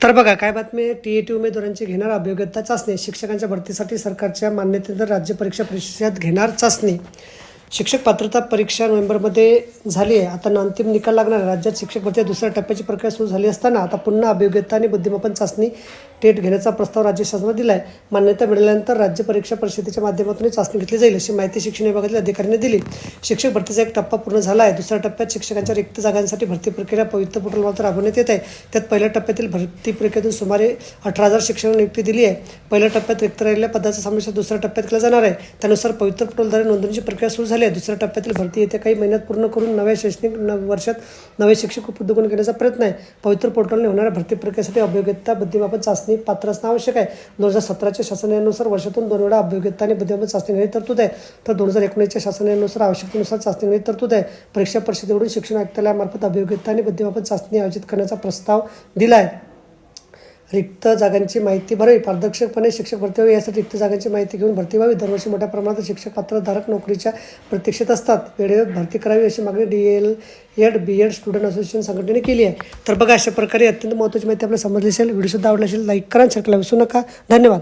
तर बघा काय बातमी टी ई टी उमेदवारांची घेणार अभियोग्यता चाचणी. शिक्षकांच्या भरतीसाठी सरकारच्या मान्यतेनंतर राज्य परीक्षा परिषद घेणार चाचणी. शिक्षक पात्रता परीक्षा नोव्हेंबरमध्ये झाली आहे. आता अंतिम निकाल लागणार राज्यात शिक्षक भरती दुसऱ्या टप्प्याची प्रक्रिया सुरू झाली असताना आता पुन्हा अभियोग्यता आणि बुद्धिमापन चाचणी टेट घेण्याचा प्रस्ताव राज्य शासनाने दिला आहे मान्यता मिळाल्यानंतर राज्य परीक्षा परिषदेच्या माध्यमातून चाचणी घेतली जाईल अशी माहिती शिक्षण विभागातील अधिकाऱ्यांनी दिली. शिक्षक भरतीचा एक टप्पा पूर्ण झाला आहे. दुसऱ्या टप्प्यात शिक्षकांच्या रिक्त जागांसाठी भरती प्रक्रिया पवित्र पोर्टलवर राबवण्यात येत आहे. त्यात पहिल्या टप्प्यातील भरती प्रक्रियेतून सुमारे अठरा हजार शिक्षकांना नियुक्ती दिली आहे. पहिल्या टप्प्यात रिक्त राहिलेल्या पदाचा समावेश दुसऱ्या टप्प्यात केला जाणार आहे. त्यानुसार पवित्र पोर्टलद्वारे नोंदणीची प्रक्रिया सुरू झाली आहे. दुसऱ्या टप्प्यातील भरती येत्या काही महिन्यात पूर्ण करून नव्या शैक्षणिक वर्षात नवे शिक्षक उपलब्ध घेण्याचा प्रयत्न आहे. पवित्र पोर्टलने होणाऱ्या भरती प्रक्रियेसाठी अभियोग्यता बुद्धिमापन चाचणी पात्र असणं आवश्यक आहे. दोन हजार सतराच्या शासनानुसार वर्षातून दोन वेळा अभियोग्यता आणि बुद्धिमापन चाचणी घेण्याची तरतूद आहे. तर दोन हजार एकोणीसच्या शासनानुसार आवश्यकतेनुसार चाचणी घेण्याची तरतूद आहे. परीक्षा परिषदेकडून शिक्षण आयुक्तालयामार्फत अभियोग्यता आणि बुद्धिमापन चाचणी आयोजित करण्याचा प्रस्ताव दिला आहे रिक्त जागांची माहिती भरावी. पारदर्शकपणे शिक्षक भरती व्हावी. यासाठी रिक्त जागांची माहिती घेऊन भरती व्हावी. दरवर्षी मोठ्या प्रमाणात शिक्षक पात्रधारक नोकरीच्या प्रतीक्षेत असतात. वेळेवर भरती करावी अशी मागणी D L Ed B Ed student association संघटनेने केली आहे. तर बघा अशा प्रकारे अत्यंत महत्त्वाची माहिती आपल्याला समजली असेल व्हिडिओसुद्धा आवडला असेल लाईक करा शेअर करायला विसरू नका. धन्यवाद.